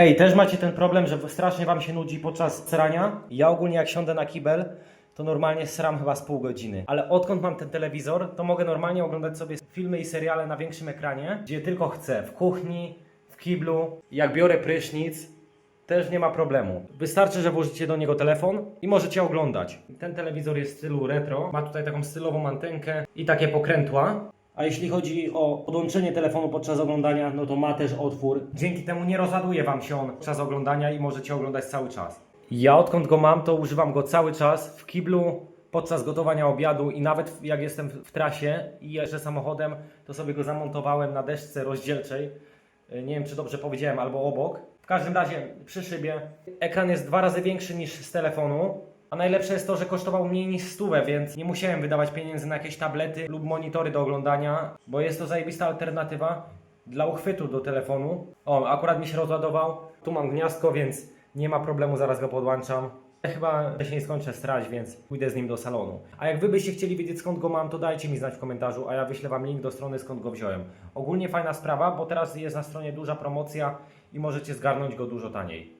Ej, też macie ten problem, że strasznie wam się nudzi podczas srania? Ja ogólnie jak siądę na kibel, to normalnie sram chyba z pół godziny. Ale odkąd mam ten telewizor, to mogę normalnie oglądać sobie filmy i seriale na większym ekranie, gdzie tylko chcę. W kuchni, w kiblu. Jak biorę prysznic, też nie ma problemu. Wystarczy, że włożycie do niego telefon i możecie oglądać. Ten telewizor jest w stylu retro. Ma tutaj taką stylową antenkę i takie pokrętła. A jeśli chodzi o podłączenie telefonu podczas oglądania, no to ma też otwór. Dzięki temu nie rozładuje Wam się on podczas oglądania i możecie oglądać cały czas. Ja odkąd go mam, to używam go cały czas w kiblu, podczas gotowania obiadu i nawet jak jestem w trasie i jeżdżę samochodem, to sobie go zamontowałem na deszce rozdzielczej. E, Nie wiem, czy dobrze powiedziałem, albo obok. W każdym razie przy szybie. Ekran jest dwa razy większy niż z telefonu. A najlepsze jest to, że kosztował mniej niż stówę, więc nie musiałem wydawać pieniędzy na jakieś tablety lub monitory do oglądania, bo jest to zajebista alternatywa dla uchwytu do telefonu. O, akurat mi się rozładował. Tu mam gniazdko, więc nie ma problemu, zaraz go podłączam. Ja chyba nie skończę strać, więc pójdę z nim do salonu. A jak wy byście chcieli wiedzieć skąd go mam, to dajcie mi znać w komentarzu, a ja wyślę wam link do strony skąd go wziąłem. Ogólnie fajna sprawa, bo teraz jest na stronie duża promocja i możecie zgarnąć go dużo taniej.